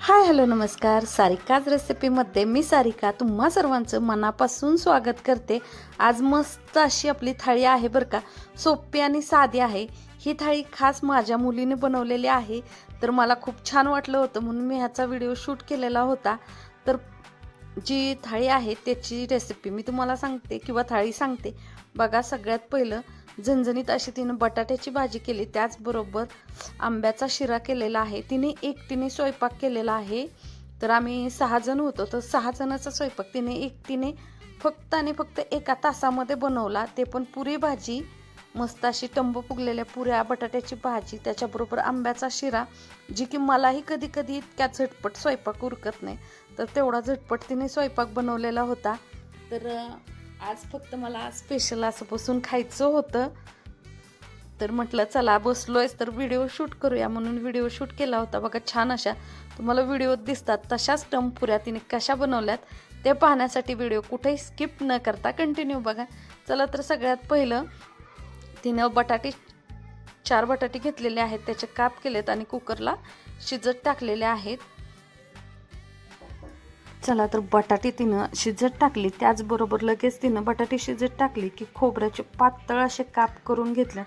Hi hello नमस्कार. सारिकाज रेसिपीमध्ये मी सारिका तुम्हा सर्वांचं मनापासून स्वागत करते. आज मस्त अशी आपली थाळी आहे बरं का. सोपी आणि साधी आहे. ही थाळी खास माझ्या मुलीने बनवलेली आहे. तर मला खूप छान वाटलं होतं म्हणून मी ह्याचा व्हिडिओ शूट केलेला होता. तर जी थाळी आहे त्याची रेसिपी मी तुम्हाला सांगते किंवा थाळी सांगते. बघा सगळ्यात पहिलं झणझणीत अशी तिनं बटाट्याची भाजी केली. त्याचबरोबर आंब्याचा शिरा केलेला आहे. तिने एकटीने स्वयंपाक केलेला आहे. तर आम्ही सहा जण होतो. तर सहाजणाचा स्वयंपाक तिने एकटीने फक्त आणि फक्त एका तासामध्ये बनवला. ते पण पुरी भाजी मस्त अशी टंब फुगलेल्या पुऱ्या बटाट्याची भाजी त्याच्याबरोबर आंब्याचा शिरा जी की मलाही कधी कधी इतक्या झटपट स्वयंपाक उरकत नाही. तर तेवढा झटपट तिने स्वयंपाक बनवलेला होता. तर आज फक्त मला स्पेशल असं बसून खायचं होतं. तर म्हटलं चला बसलोयच. तर व्हिडिओ शूट करूया म्हणून व्हिडिओ शूट केला होता. बघा छान अशा. तुम्हाला व्हिडिओत दिसतात तशाच टंपुऱ्या तिने कशा बनवल्यात. ते पाहण्यासाठी व्हिडिओ कुठेही स्किप न करता कंटिन्यू बघा. चला तर सगळ्यात पहिलं तिनं बटाटे चार बटाटे घेतलेले आहेत. त्याचे काप केलेत आणि कुकरला शिजत टाकलेले आहेत. चला तर बटाटे तिनं शिजत टाकली. त्याचबरोबर लगेच तिनं बटाटे शिजत टाकली की खोबऱ्याचे पातळ असे काप करून घेतले.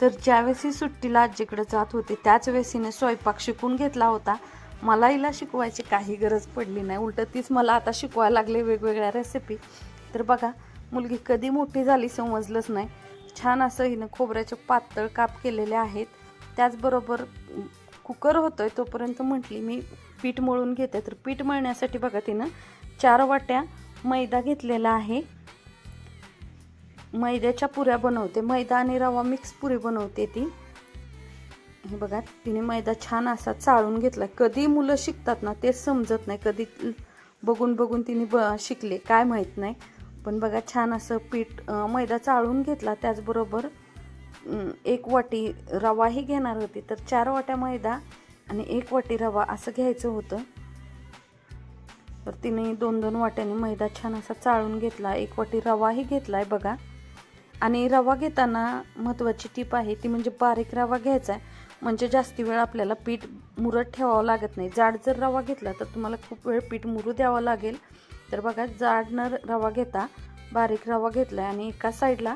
तर ज्यावेळेस ही सुट्टीला आजीकडे जात होते त्याच वेळेस हिने स्वयंपाक शिकून घेतला होता. मला हिला शिकवायची काही गरज पडली नाही. उलट तीच मला आता शिकवायला लागले वेगवेगळ्या रेसिपी तर बघा मुलगी कधी मोठी झाली समजलंच नाही. छान असं हिनं खोबऱ्याचे पातळ काप केलेले आहेत. त्याचबरोबर कुकर होतोय तोपर्यंत म्हटली मी पीठ मळून घेते. तर पीठ मळण्यासाठी बघा तिनं चार वाट्या मैदा घेतलेला आहे. मैद्याच्या पुऱ्या बनवते. मैदा आणि रवा मिक्स पुरी बनवते ती. हे बघा तिने मैदा छान असा चाळून घेतला. कधी मुलं शिकतात ना ते समजत नाही. कधी बघून बघून तिने ब शिकले काय माहीत नाही. पण बघा छान असं पीठ मैदा चाळून घेतला. त्याचबरोबर एक वाटी रवाही घेणार होती. तर चार वाट्या मैदा आणि एक वाटी रवा असं घ्यायचं होतं. तर तिने दोन दोन वाट्याने मैदा छान असा चाळून घेतला. एक वाटी रवाही घेतला आहे बघा. आणि रवा घेताना महत्त्वाची टीप आहे ती म्हणजे बारीक रवा घ्यायचा आहे. म्हणजे जास्ती वेळ आपल्याला पीठ मुरत ठेवावं लागत नाही. जाड जर रवा घेतला तर तुम्हाला खूप वेळ पीठ मुरू द्यावं लागेल. तर बघा जाड न रवा घेता बारीक रवा घेतला आहे आणि एका साईडला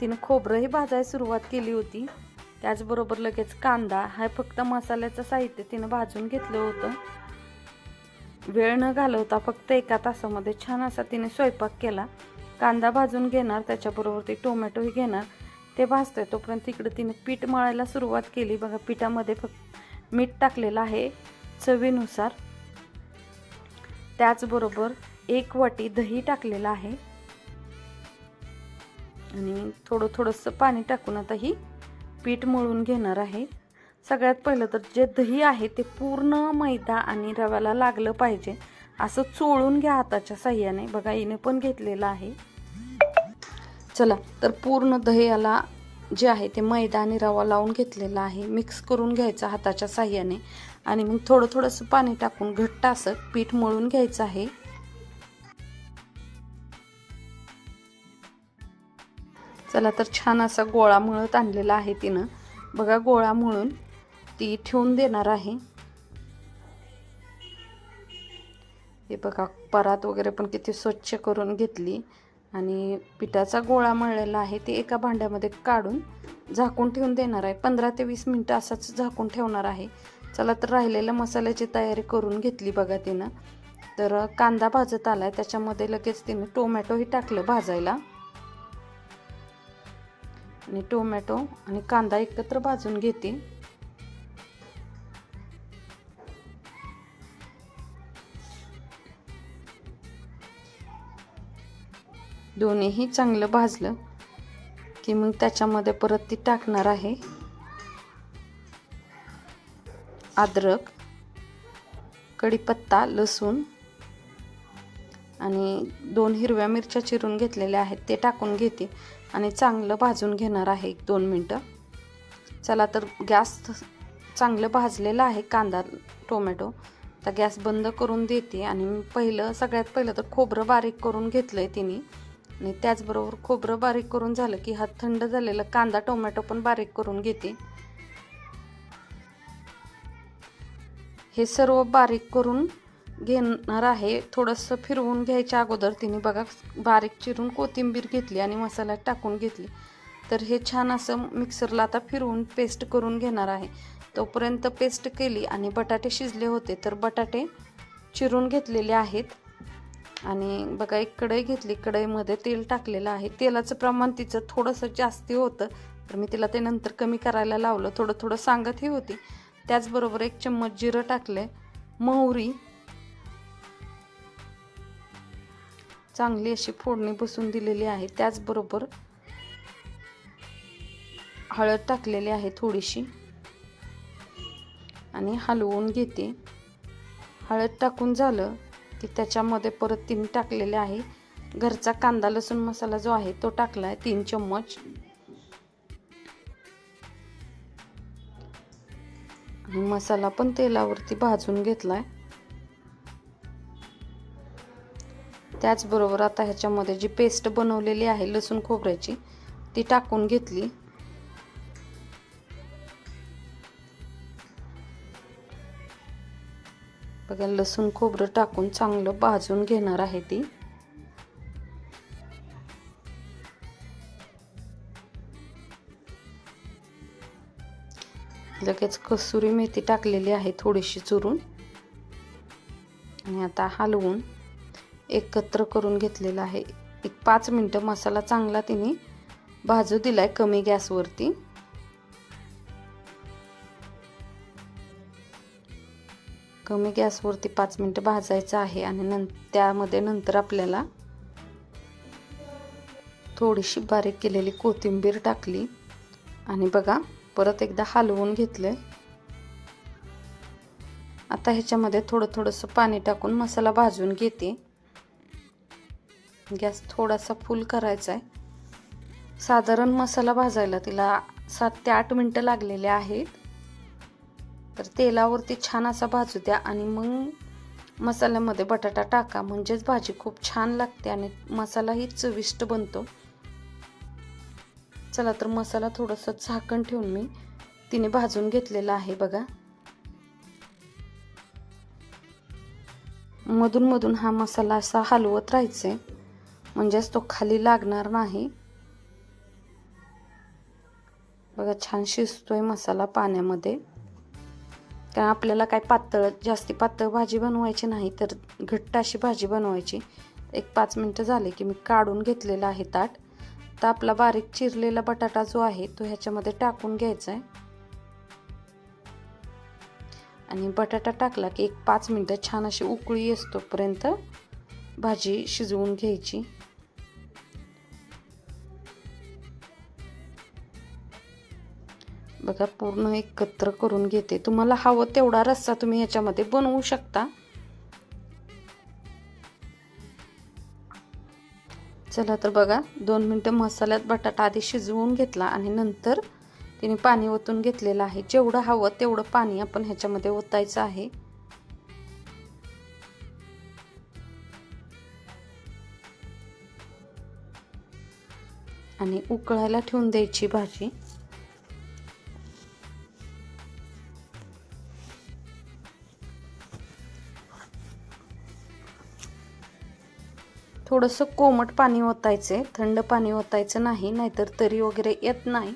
तिनं खोबरंही भाजायला सुरुवात केली होती. त्याचबरोबर लगेच कांदा हा फक्त मसाल्याचं साहित्य तिनं भाजून घेतलं होतं. वेळ न घालवता फक्त एका तासामध्ये छान असा तिने स्वयंपाक केला. कांदा भाजून घेणार त्याच्याबरोबर ते टोमॅटोही घेणार. ते भाजतोय तोपर्यंत तिकडे तिने पीठ मळायला सुरुवात केली. बघा पिठामध्ये फक्त मीठ टाकलेलं आहे चवीनुसार. त्याचबरोबर एक वाटी दही टाकलेलं आहे. आणि थोडं थोडंसं पाणी टाकून आता ही पीठ मळून घेणार आहे. सगळ्यात पहिलं तर जे दही आहे ते पूर्ण मैदा आणि रव्याला लागलं पाहिजे. असं चोळून घ्या हाताच्या साह्याने बघा हिने पण घेतलेलं आहे. चला तर पूर्ण दह्याला जे आहे ते मैदा आणि रवा लावून घेतलेला आहे. मिक्स करून घ्यायचा हाताच्या साह्याने आणि मग थोडं थोडंसं पाणी टाकून घट्ट असं पीठ मळून घ्यायचं आहे. त्याला तर छान असा गोळा मळत आणलेला आहे तिनं. बघा गोळा मळून ती ठेवून देणार आहे. हे बघा परात वगैरे पण किती स्वच्छ करून घेतली आणि पिठाचा गोळा मळलेला आहे. ते एका भांड्यामध्ये काढून झाकून ठेवून देणार आहे. पंधरा ते वीस मिनटं असाच झाकून ठेवणार आहे. चला तर राहिलेल्या मसाल्याची तयारी करून घेतली बघा तिनं. तर कांदा भाजत आला आहे त्याच्यामध्ये लगेच तिनं टोमॅटोही टाकलं भाजायला. आणि टोमॅटो आणि कांदा एकत्र भाजून घेते. दोन्हीही चांगलं भाजलं की मग त्याच्यामध्ये परत ती टाकणार आहे. अद्रक कढीपत्ता लसूण आणि दोन हिरव्या मिरच्या चिरून घेतलेल्या आहेत ते टाकून घेते. आणि चांगलं भाजून घेणार आहे एक दोन मिनटं. चला तर गॅस चांगलं भाजलेलं आहे कांदा टोमॅटो. तर गॅस बंद करून देते आणि पहिलं सगळ्यात पहिलं तर खोबरं बारीक करून घेतलं आहे तिने. आणि त्याचबरोबर खोबरं बारीक करून झालं की हा थंड झालेला कांदा टोमॅटो पण बारीक करून घेते. हे सर्व बारीक करून घेणार आहे. थोडंसं फिरवून घ्यायच्या अगोदर तिने बघा बारीक चिरून कोथिंबीर घेतली आणि मसाल्यात टाकून घेतली. तर हे छान असं मिक्सरला आता फिरवून पेस्ट करून घेणार आहे. तोपर्यंत पेस्ट केली आणि बटाटे शिजले होते. तर बटाटे चिरून घेतलेले आहेत. आणि बघा एक कढई घेतली. कढईमध्ये तेल टाकलेलं आहे. तेलाचं प्रमाण तिचं थोडंसं जास्ती होतं. तर मी तिला ते नंतर कमी करायला लावलं. थोडं थोडं सांगतही होती. त्याचबरोबर एक चम्मच जिरं टाकले मोहरी चांगली अशी फोडणी बसून दिलेली आहे. त्याचबरोबर हळद टाकलेली आहे थोडीशी. आणि हलवून घेते. हळद टाकून झालं की त्याच्यामध्ये परत तीन टाकलेले आहे. घरचा कांदा लसूण मसाला जो आहे तो टाकला आहे तीन चम्मच. आणि मसाला पण तेलावरती भाजून घेतला आहे त्याचबरोबर आता ह्याच्यामध्ये जी पेस्ट बनवलेली आहे लसूण खोबऱ्याची ती टाकून घेतली. बघा लसूण खोबरं टाकून चांगलं भाजून घेणार आहे ती. लगेच कसुरी मेथी टाकलेली आहे थोडीशी चुरून. आणि आता हलवून एकत्र करून घेतलेला आहे. एक पाच मिनटं मसाला चांगला तिने भाजू दिलाय कमी गॅसवरती. कमी गॅसवरती पाच मिनटं भाजायचं आहे आणि नं त्यामध्ये नंतर आपल्याला थोडीशी बारीक केलेली कोथिंबीर टाकली. आणि बघा परत एकदा हलवून घेतलं आता ह्याच्यामध्ये थोडं थोडंसं पाणी टाकून मसाला भाजून घेते. गॅस थोडासा फुल करायचा आहे साधारण मसाला भाजायला तिला सात ते आठ मिनटं लागलेले आहेत. तर तेलावरती छान असा भाजू द्या आणि मग मसाल्यामध्ये बटाटा टाका. म्हणजेच भाजी खूप छान लागते आणि मसालाही चविष्ट बनतो. चला तर मसाला थोडंसं झाकण ठेवून मी तिने भाजून घेतलेला आहे बघा. मधून मधून हा मसाला असा हलवत राहायचा म्हणजेच तो खाली लागणार नाही. बघा छान शिजतोय मसाला पाण्यामध्ये. कारण आपल्याला काय पातळ जास्ती पातळ भाजी बनवायची नाही तर घट्ट अशी भाजी बनवायची. एक पाच मिनटं झाले की मी काढून घेतलेला आहे ताट. तर आपला बारीक चिरलेला बटाटा जो आहे तो ह्याच्यामध्ये टाकून घ्यायचा आहे आणि बटाटा टाकला की एक पाच मिनटं छान अशी उकळी असतोपर्यंत भाजी शिजवून घ्यायची. बघा पूर्ण एकत्र करून घेते. तुम्हाला हवं तेवढा रस्सा तुम्ही ह्याच्यामध्ये बनवू शकता. चला तर बघा दोन मिनटं मसाल्यात बटाटा आधी शिजवून घेतला आणि नंतर तिने पाणी ओतून घेतलेलं आहे. जेवढं हवं तेवढं पाणी आपण ह्याच्यामध्ये ओतायचं आहे. आणि उकळायला ठेवून द्यायची भाजी. थोडंसं कोमट पाणी ओतायचं थंड पाणी ओतायचं नाही नाहीतर तरी वगैरे येत नाही.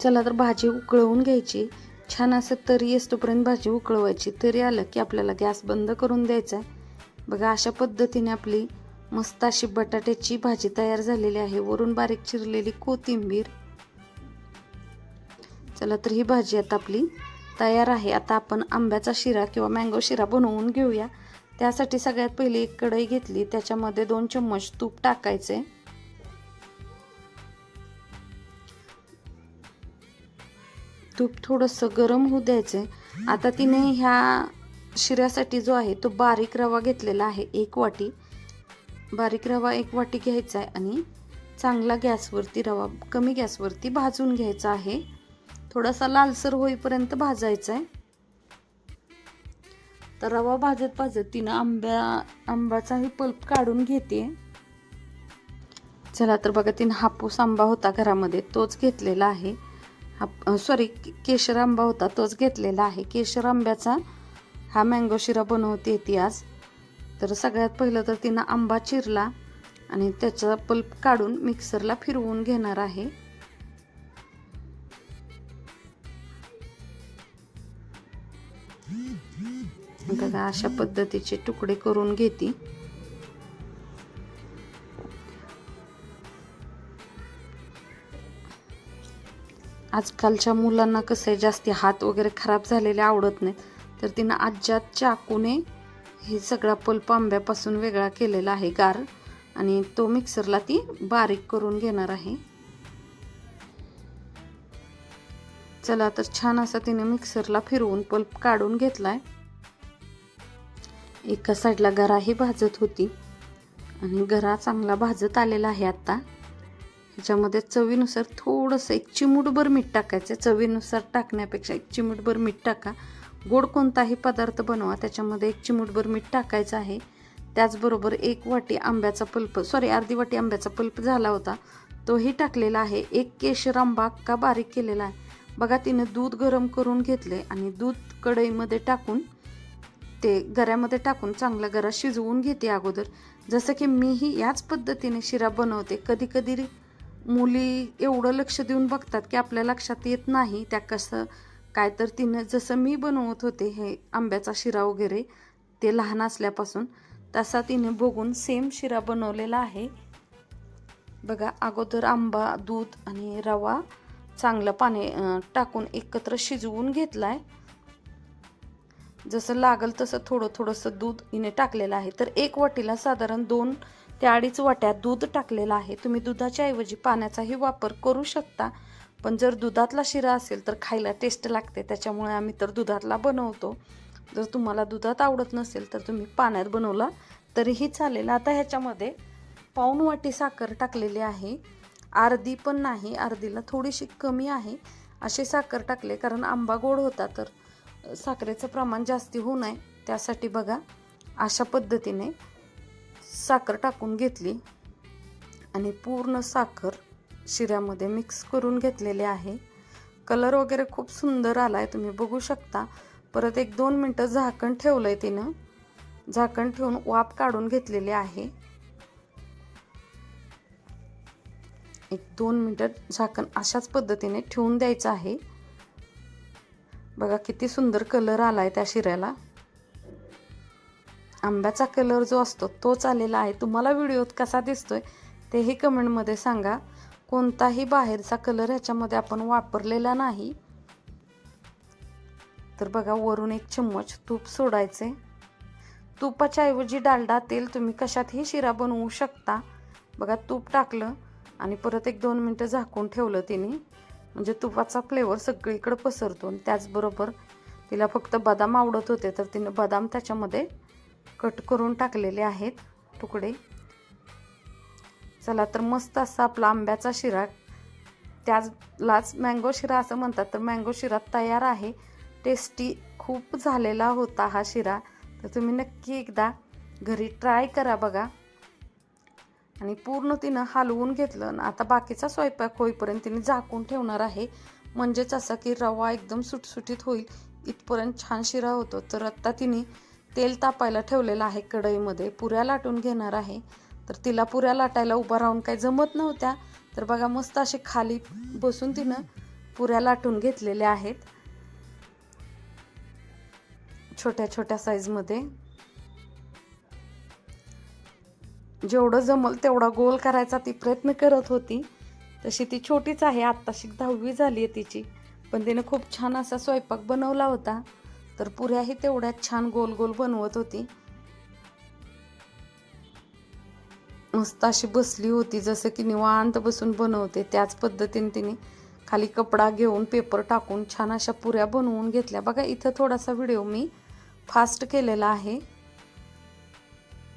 चला तर भाजी उकळवून घ्यायची. छान असं तरी येतोपर्यंत भाजी उकळवायची. तरी आलं की आपल्याला गॅस बंद करून द्यायचा आहे. बघा अशा पद्धतीने आपली मस्त अशी बटाट्याची भाजी तयार झालेली आहे. वरून बारीक चिरलेली कोथिंबीर. चला तर ही भाजी आता आपली तयार आहे. आता आपण आंब्याचा शिरा किंवा मँगो शिरा बनवून घेऊया. त्यासाठी सगळ्यात पहिली एक कढई घेतली. त्याच्यामध्ये दोन चम्मच तूप टाकायचे. तूप थोडंसं गरम होऊ द्यायचे. आता तिने ह्या शिऱ्यासाठी जो आहे तो बारीक रवा घेतलेला आहे एक वाटी. बारीक रवा एक वाटी घ्यायचा आहे आणि चांगला गॅसवरती रवा कमी गॅसवरती भाजून घ्यायचा आहे. थोडासा लालसर होईपर्यंत भाजायचा आहे. तर रवा भाजत भाजत तिनं आंब्या आंब्याचाही पल्प काढून घेते. चला तर बघा तिनं हापूस आंबा होता घरामध्ये तोच घेतलेला आहे. हा सॉरी केशर आंबा होता तोच घेतलेला आहे. केशर आंब्याचा हा मँगो शिरा बनवते ती आज. तर सगळ्यात पहिलं तर तिनं आंबा चिरला आणि त्याचा पल्प काढून मिक्सरला फिरवून घेणार आहे. बघा अशा पद्धतीचे तुकडे करून घेते. आजकालच्या मुलांना कसं आहे जास्ती हात वगैरे खराब झालेले आवडत नाहीत. तर तिनं आज्जात चाकूने हे सगळा पल्प आंब्यापासून वेगळा केलेला आहे गार. आणि तो मिक्सरला ती बारीक करून घेणार आहे. चला तर छान असा तिने मिक्सरला फिरवून पल्प काढून घेतलाय. एका साईडला गराही भाजत होती. आणि गरा चांगला भाजत आलेला आहे आत्ता ह्याच्यामध्ये चवीनुसार थोडंसं एक चिमूटभर मीठ टाकायचं. चवीनुसार टाकण्यापेक्षा एक चिमूटभर मीठ टाका. गोड कोणताही पदार्थ बनवा त्याच्यामध्ये एक चिमूटभर मीठ टाकायचं आहे. त्याचबरोबर एक वाटी आंब्याचा पल्प सॉरी अर्धी वाटी आंब्याचा पल्प झाला होता. तोही टाकलेला आहे. एक केशर आंबा का बारीक केलेला आहे. बघा तिनं दूध गरम करून घेतले आणि दूध कढईमध्ये टाकून ते गऱ्यामध्ये टाकून चांगला गरा शिजवून घेते अगोदर. जसं की मीही याच पद्धतीने शिरा बनवते. कधी कधी मुली एवढं लक्ष देऊन बघतात की आपल्या लक्षात येत नाही त्या कसं काय तर तिनं जसं मी बनवत होते हे आंब्याचा शिरा वगैरे ते लहान असल्यापासून तसा तिने बघून सेम शिरा बनवलेला आहे. बघा अगोदर आंबा दूध आणि रवा चांगलं पाणी टाकून एकत्र शिजवून घेतला आहे जसं लागल तसं थोडं थोडंसं दूध हिने टाकलेलं आहे. तर एक वाटीला साधारण दोन ते अडीच वाट्या दूध टाकलेलं आहे. तुम्ही दुधाच्या ऐवजी पाण्याचाही वापर करू शकता. पण जर दुधातला शिरा असेल तर खायला टेस्ट लागते. त्याच्यामुळे आम्ही तर दुधातला बनवतो. जर तुम्हाला दुधात आवडत नसेल तर तुम्ही पाण्यात बनवला तरीही चालेल. आता ह्याच्यामध्ये पाऊण वाटी साखर टाकलेली आहे. अर्धी पण नाही अर्धीला थोडीशी कमी आहे. अशी साखर टाकले कारण आंबा गोड होता तर साखरेचं प्रमाण जास्ती होऊ नये. त्यासाठी बघा अशा पद्धतीने साखर टाकून घेतली आणि पूर्ण साखर शिऱ्यामध्ये मिक्स करून घेतलेले आहे. कलर वगैरे खूप सुंदर आला आहे तुम्ही बघू शकता. परत एक दोन मिनटं झाकण ठेवलं आहे तिनं. झाकण ठेवून वाफ काढून घेतलेली आहे. एक दोन मिनटं झाकण अशाच पद्धतीने ठेवून द्यायचं आहे. बघा किती सुंदर कलर आला आहे त्या शिऱ्याला. आंब्याचा कलर जो असतो तोच आलेला आहे. तुम्हाला व्हिडिओत कसा दिसतोय तेही कमेंटमध्ये सांगा. कोणताही बाहेरचा कलर ह्याच्यामध्ये आपण वापरलेला नाही. तर बघा वरून एक चम्मच तूप सोडायचे तुपाच्या ऐवजी डालडा तेल तुम्ही कशातही शिरा बनवू शकता. बघा तूप टाकलं आणि परत एक दोन मिनटं झाकून ठेवलं तिने. म्हणजे तुपाचा फ्लेवर सगळीकडे पसरतो आणि त्याचबरोबर तिला फक्त बदाम आवडत होते तर तिने बदाम त्याच्यामध्ये कट करून टाकलेले आहेत तुकडे. चला तर मस्त असा आपला आंब्याचा शिरा त्यालाच मँगो शिरा असं म्हणतात तर मँगो शिरा तयार आहे. टेस्टी खूप झालेला होता हा शिरा तर तुम्ही नक्की एकदा घरी ट्राय करा बघा. आणि पूर्ण तिनं हलवून घेतलं आणि आता बाकीचा स्वयंपाक होईपर्यंत तिने झाकून ठेवणार आहे. म्हणजेच असा की रवा एकदम सुटसुटीत होईल इथपर्यंत छान शिरा होतो. तर आत्ता तिने तेल तापायला ठेवलेलं आहे कढईमध्ये पुऱ्या लाटून घेणार आहे. तर तिला पुऱ्या लाटायला उभा राहून काही जमत नव्हत्या. तर बघा मस्त असे खाली बसून तिनं पुऱ्या लाटून घेतलेल्या आहेत. छोट्या छोट्या साईजमध्ये जेवढं जमल तेवढा गोल करायचा ती प्रयत्न करत होती. तशी ती छोटीच आहे आत्ताशी दहावी झाली आहे तिची. पण तिने खूप छान असा स्वयंपाक बनवला होता. तर पुऱ्याही तेवढ्या छान गोल गोल बनवत होती. मस्त अशी बसली होती जसं की निवांत बसून बनवते. त्याच पद्धतीने तिने खाली कपडा घेऊन पेपर टाकून छान अशा पुऱ्या बनवून घेतल्या. बघा इथं थोडासा व्हिडिओ मी फास्ट केलेला आहे.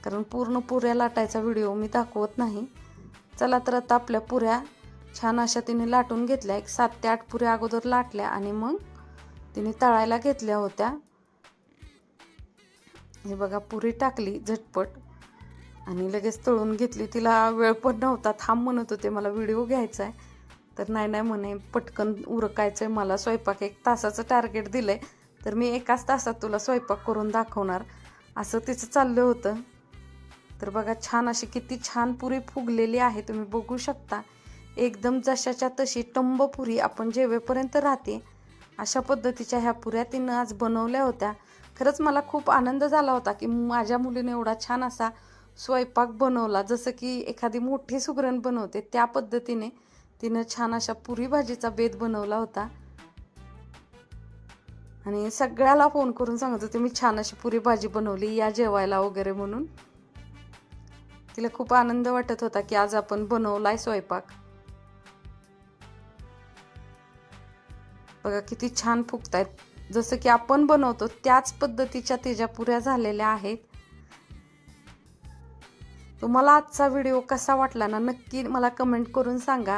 कारण पूर्ण पुऱ्या लाटायचा व्हिडिओ मी दाखवत नाही. चला तर आता आपल्या पुऱ्या छान अशा तिने लाटून घेतल्या. एक सात ते आठ पुऱ्या अगोदर लाटल्या आणि मग तिने तळायला घेतल्या होत्या. हे बघा पुरी टाकली झटपट आणि लगेच तळून घेतली. तिला वेळ पण नव्हता. थांब म्हणत होते मला व्हिडिओ घ्यायचा आहे तर नाही नाही म्हणे पटकन उरकायचं आहे मला स्वयंपाक. एक तासाचं टार्गेट दिलं आहे तर मी एकाच तासात तुला स्वयंपाक करून दाखवणार. असं तिचं चाललं होतं. तर बघा छान अशी किती छान पुरी फुगलेली आहे तुम्ही बघू शकता. एकदम जशाच्या तशी टंब पुरी आपण जेवेपर्यंत राहते अशा पद्धतीच्या ह्या पुऱ्या तिनं आज बनवल्या होत्या. खरंच मला खूप आनंद झाला होता की माझ्या मुलीने एवढा छान असा स्वयंपाक बनवला. जसं की एखादी मोठी सुगरण बनवते त्या पद्धतीने तिनं छान अशा पुरी भाजीचा बेत बनवला होता. आणि सगळ्याला फोन करून सांगत होते मी छान अशी पुरी भाजी बनवली या जेवायला वगैरे म्हणून. तिला खूप आनंद वाटत होता की आज आपण बनवलाय स्वयंपाक. बघा किती छान फुगतायत. जसं की आपण बनवतो त्याच पद्धतीच्या तिच्या पुऱ्या झालेल्या आहेत. तुम्हाला आजचा व्हिडिओ कसा वाटला ना नक्की मला कमेंट करून सांगा.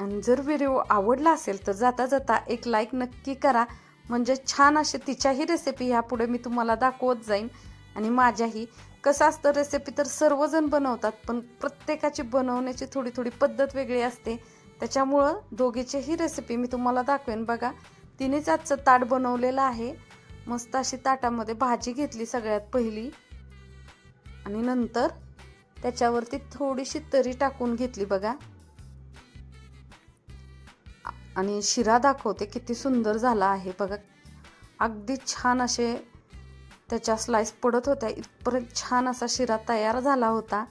आणि जर व्हिडिओ आवडला असेल तर जाता जाता एक लाईक नक्की करा. म्हणजे छान अशी तिच्याही रेसिपी ह्यापुढे मी तुम्हाला दाखवत जाईन. आणि माझ्याही. कसं असतं रेसिपी तर सर्वजण बनवतात पण प्रत्येकाची बनवण्याची थोडी थोडी पद्धत वेगळी असते. त्याच्यामुळं दोघीचीही रेसिपी मी तुम्हाला दाखवेन. बघा तिनेच आजचं ताट बनवलेलं आहे. मस्त अशी ताटामध्ये भाजी घेतली सगळ्यात पहिली. आणि नंतर त्याच्यावरती थोडीशी तरी टाकून घेतली बघा. आणि शिरा दाखवते किती सुंदर झाला आहे बघा. अगदी छान असे त्याच्या स्लाईस पडत होत्या. इथपर्यंत छान असा शिरा तयार झाला होता.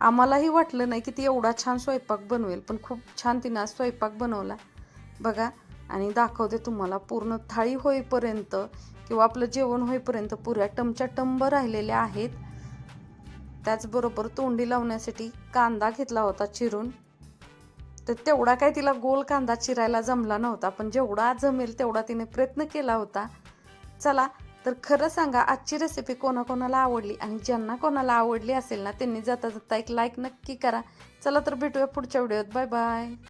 आम्हालाही वाटलं नाही की ती एवढा छान स्वयंपाक बनवेल पण खूप छान तिनं आज स्वयंपाक बनवला. बघा आणि दाखवते तुम्हाला पूर्ण थाळी होईपर्यंत किंवा आपलं जेवण होईपर्यंत पुऱ्या टमच्या टंब राहिलेल्या आहेत. त्याचबरोबर तोंडी लावण्यासाठी कांदा घेतला होता चिरून. तर तेवढा काय तिला गोल कांदा चिरायला जमला नव्हता पण जेवढा जमेल तेवढा तिने प्रयत्न केला होता. चला तर खरं सांगा आजची रेसिपी कोणाकोणाला आवडली आणि ज्यांना कोणाला आवडली असेल ना त्यांनी जाता जाता एक लाईक नक्की करा. चला तर भेटूया पुढच्या व्हिडिओत बाय बाय